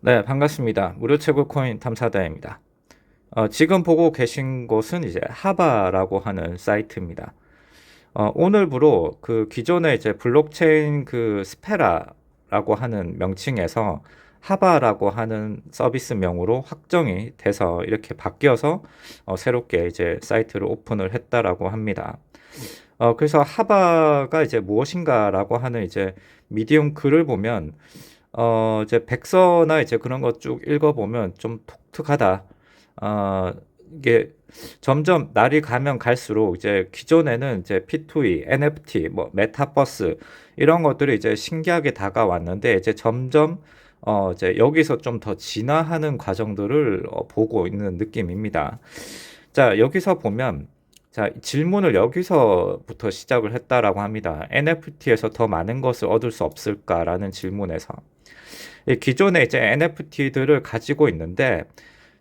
네, 반갑습니다. 무료 채굴 코인 탐사다입니다. 어, 지금 보고 계신 곳은 이제 하바라고 하는 사이트입니다. 어, 오늘부로 그 기존의 이제 블록체인 그 스페라라고 하는 명칭에서 하바라고 하는 서비스명으로 확정이 돼서 이렇게 바뀌어서 어, 새롭게 이제 사이트를 오픈을 했다라고 합니다. 어, 그래서 하바가 이제 무엇인가라고 하는 이제 미디움 글을 보면 어, 이제 백서나 이제 그런 것 쭉 읽어보면 좀 독특하다. 어, 이게 점점 날이 가면 갈수록 이제 기존에는 이제 P2E, NFT, 뭐 메타버스 이런 것들이 이제 신기하게 다가왔는데 이제 점점 어, 이제 여기서 좀 더 진화하는 과정들을 어, 보고 있는 느낌입니다. 자, 여기서 보면 자, 질문을 여기서부터 시작을 했다라고 합니다. NFT에서 더 많은 것을 얻을 수 없을까라는 질문에서. 기존에 이제 NFT들을 가지고 있는데,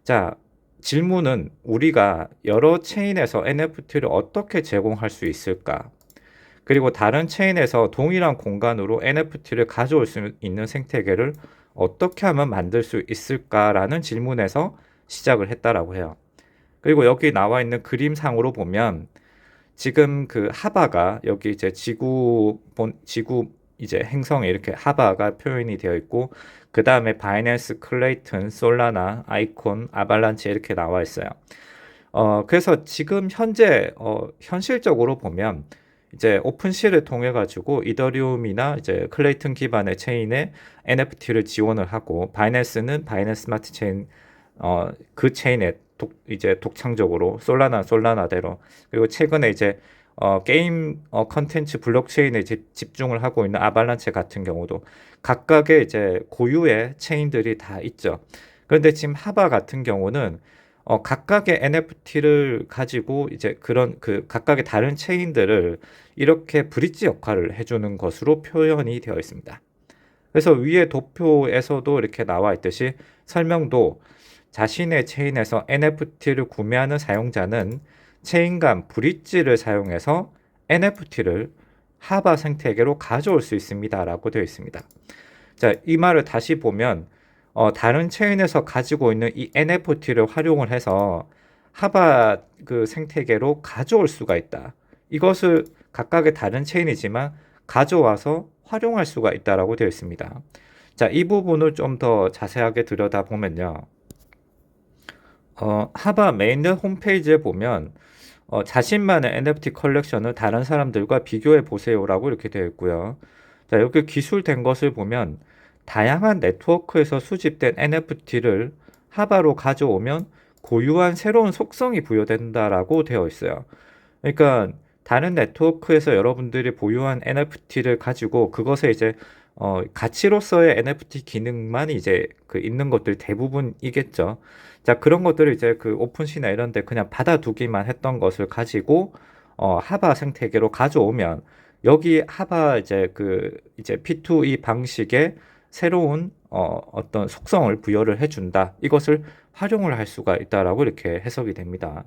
자, 질문은 우리가 여러 체인에서 NFT를 어떻게 제공할 수 있을까? 그리고 다른 체인에서 동일한 공간으로 NFT를 가져올 수 있는 생태계를 어떻게 하면 만들 수 있을까라는 질문에서 시작을 했다라고 해요. 그리고 여기 나와 있는 그림상으로 보면 지금 그 하바가 여기 이제 지구 본 지구 이제 행성에 이렇게 하바가 표현이 되어 있고 그 다음에 바이낸스, 클레이튼, 솔라나, 아이콘, 아발란치 이렇게 나와 있어요. 어, 그래서 지금 현재 어, 현실적으로 보면 이제 오픈시를 통해 가지고 이더리움이나 이제 클레이튼 기반의 체인에 NFT를 지원을 하고 바이낸스는 바이낸스 스마트 체인 어, 그 체인에 독, 이제 독창적으로 솔라나 솔라나대로 그리고 최근에 이제 어, 게임 어, 컨텐츠 블록체인에 이제 집중을 하고 있는 아발란체 같은 경우도 각각의 이제 고유의 체인들이 다 있죠. 그런데 지금 하바 같은 경우는 어, 각각의 NFT를 가지고 이제 그런 그 각각의 다른 체인들을 이렇게 브릿지 역할을 해주는 것으로 표현이 되어 있습니다. 그래서 위에 도표에서도 이렇게 나와 있듯이 설명도 자신의 체인에서 NFT를 구매하는 사용자는 체인 간 브릿지를 사용해서 NFT를 하바 생태계로 가져올 수 있습니다라고 되어 있습니다. 자, 이 말을 다시 보면 어, 다른 체인에서 가지고 있는 이 NFT를 활용을 해서 하바 그 생태계로 가져올 수가 있다. 이것을 각각의 다른 체인이지만 가져와서 활용할 수가 있다라고 되어 있습니다. 자, 이 부분을 좀 더 자세하게 들여다보면요. 어, 하바 메인넷 홈페이지에 보면 어, 자신만의 NFT 컬렉션을 다른 사람들과 비교해 보세요라고 이렇게 되어 있고요. 자, 여기 기술된 것을 보면 다양한 네트워크에서 수집된 NFT를 하바로 가져오면 고유한 새로운 속성이 부여된다라고 되어 있어요. 그러니까 다른 네트워크에서 여러분들이 보유한 NFT를 가지고 그것에 이제 어, 가치로서의 NFT 기능만 이제 그 있는 것들 대부분이겠죠. 자, 그런 것들을 이제 그 오픈시나 이런 데 그냥 받아두기만 했던 것을 가지고 어, 하바 생태계로 가져오면 여기 하바 이제 그 이제 P2E 방식의 새로운 어, 어떤 속성을 부여를 해 준다. 이것을 활용을 할 수가 있다라고 이렇게 해석이 됩니다.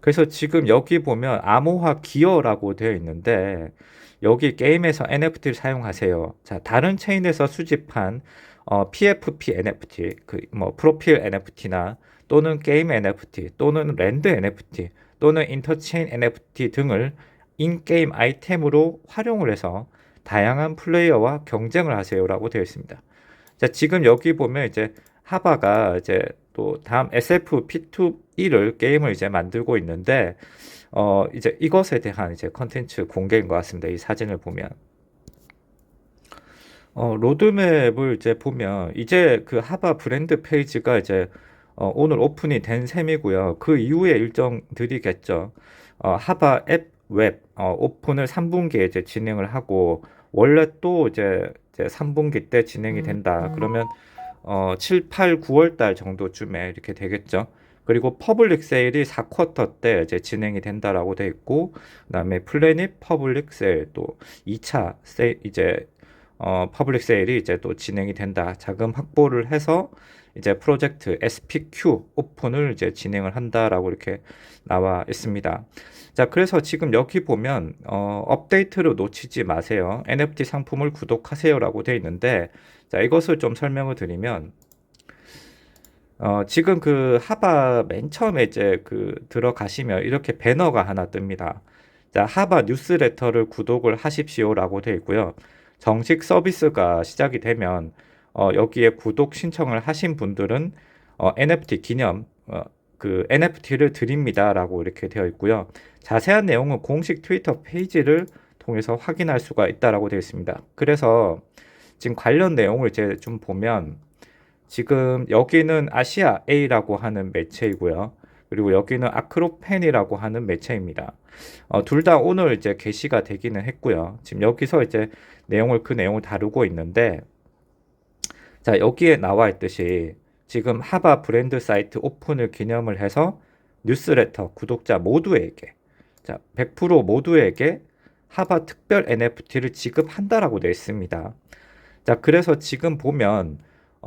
그래서 지금 여기 보면 암호화 기어라고 되어 있는데 여기 게임에서 NFT를 사용하세요. 자, 다른 체인에서 수집한 어, PFP NFT, 그 뭐 프로필 NFT나 또는 게임 NFT 또는 랜드 NFT 또는 인터체인 NFT 등을 인게임 아이템으로 활용을 해서 다양한 플레이어와 경쟁을 하세요라고 되어 있습니다. 자, 지금 여기 보면 이제 하바가 이제 또 다음 SF P2E를 게임을 이제 만들고 있는데 어 이제 이것에 대한 이제 컨텐츠 공개인 것 같습니다. 이 사진을 보면 어 로드맵을 이제 보면 이제 그 하바 브랜드 페이지가 이제 어 오늘 오픈이 된 셈이고요. 그 이후에 일정들이겠죠. 어 하바 앱 웹, 어, 오픈을 3분기에 이제 진행을 하고, 원래 또 이제, 이제 3분기 때 진행이 된다. 그러면, 어, 7, 8, 9월 달 정도쯤에 이렇게 되겠죠. 그리고 퍼블릭 세일이 4쿼터 때 이제 진행이 된다라고 돼 있고, 그다음에 플래닛 퍼블릭 세일 또 2차 세일 이제 어, 퍼블릭 세일이 이제 또 진행이 된다. 자금 확보를 해서 이제 프로젝트 SPQ 오픈을 이제 진행을 한다라고 이렇게 나와 있습니다. 자, 그래서 지금 여기 보면 어, 업데이트를 놓치지 마세요. NFT 상품을 구독하세요라고 되어 있는데 자, 이것을 좀 설명을 드리면 어, 지금 그 하바 맨 처음에 이제 그 들어가시면 이렇게 배너가 하나 뜹니다. 자, 하바 뉴스레터를 구독을 하십시오라고 되어 있고요. 정식 서비스가 시작이 되면 어, 여기에 구독 신청을 하신 분들은 어, NFT 기념 어, 그 NFT를 드립니다라고 이렇게 되어 있고요. 자세한 내용은 공식 트위터 페이지를 통해서 확인할 수가 있다라고 되어 있습니다. 그래서 지금 관련 내용을 이제 좀 보면 지금 여기는 아시아 A라고 하는 매체이고요. 그리고 여기는 아크로펜이라고 하는 매체입니다. 어, 둘 다 오늘 이제 게시가 되기는 했고요. 지금 여기서 이제 내용을 그 내용을 다루고 있는데 자 여기에 나와 있듯이 지금 하바 브랜드 사이트 오픈을 기념을 해서 뉴스레터 구독자 모두에게 자 100% 모두에게 하바 특별 NFT를 지급한다라고 되어 있습니다. 자 그래서 지금 보면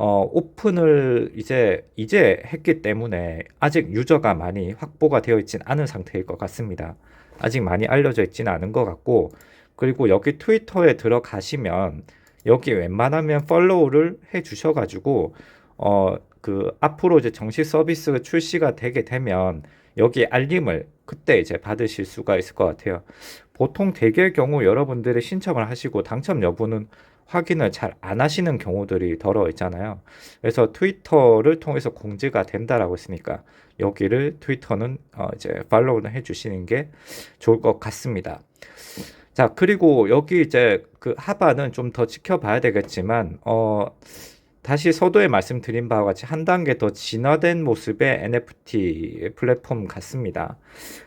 어, 오픈을 이제 이제 했기 때문에 아직 유저가 많이 확보가 되어 있진 않은 상태일 것 같습니다. 아직 많이 알려져 있지는 않은 것 같고 그리고 여기 트위터에 들어가시면 여기 웬만하면 팔로우를 해 주셔가지고 어 그 앞으로 이제 정식 서비스 출시가 되게 되면 여기 알림을 그때 이제 받으실 수가 있을 것 같아요. 보통 대개의 경우 여러분들이 신청을 하시고 당첨 여부는 확인을 잘 안 하시는 경우들이 더러 있잖아요. 그래서 트위터를 통해서 공지가 된다라고 했으니까 여기를 트위터는 어 이제 팔로우를 해 주시는 게 좋을 것 같습니다. 자, 그리고 여기 이제 그 하바는 좀더 지켜봐야 되겠지만, 어, 다시 서두에 말씀드린 바와 같이 한 단계 더 진화된 모습의 NFT 플랫폼 같습니다.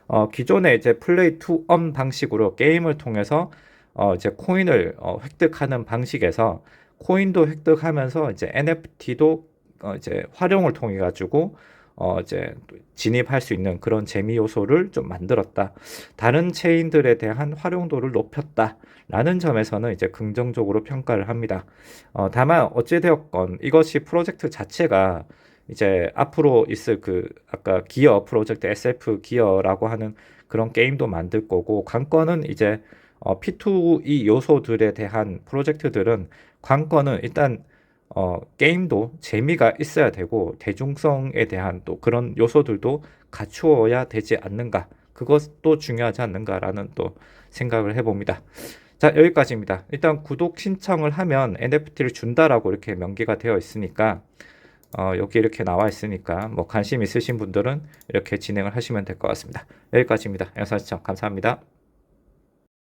어, 기존에 이제 플레이 투언 방식으로 게임을 통해서 어, 이제 코인을 어, 획득하는 방식에서 코인도 획득하면서 이제 NFT도 어, 이제 활용을 통해 가지고 어, 이제 진입할 수 있는 그런 재미 요소를 좀 만들었다. 다른 체인들에 대한 활용도를 높였다. 라는 점에서는 이제 긍정적으로 평가를 합니다. 어, 다만 어찌되었건 이것이 프로젝트 자체가 이제 앞으로 있을 그 아까 기어 프로젝트 SF 기어라고 하는 그런 게임도 만들 거고 관건은 이제 어, P2E 요소들에 대한 프로젝트들은 관건은 일단 어, 게임도 재미가 있어야 되고 대중성에 대한 또 그런 요소들도 갖추어야 되지 않는가. 그것도 중요하지 않는가라는 또 생각을 해봅니다. 자, 여기까지입니다. 일단 구독 신청을 하면 NFT를 준다라고 이렇게 명기가 되어 있으니까 어, 여기 이렇게 나와 있으니까 뭐 관심 있으신 분들은 이렇게 진행을 하시면 될 것 같습니다. 여기까지입니다. 영상 시청 감사합니다.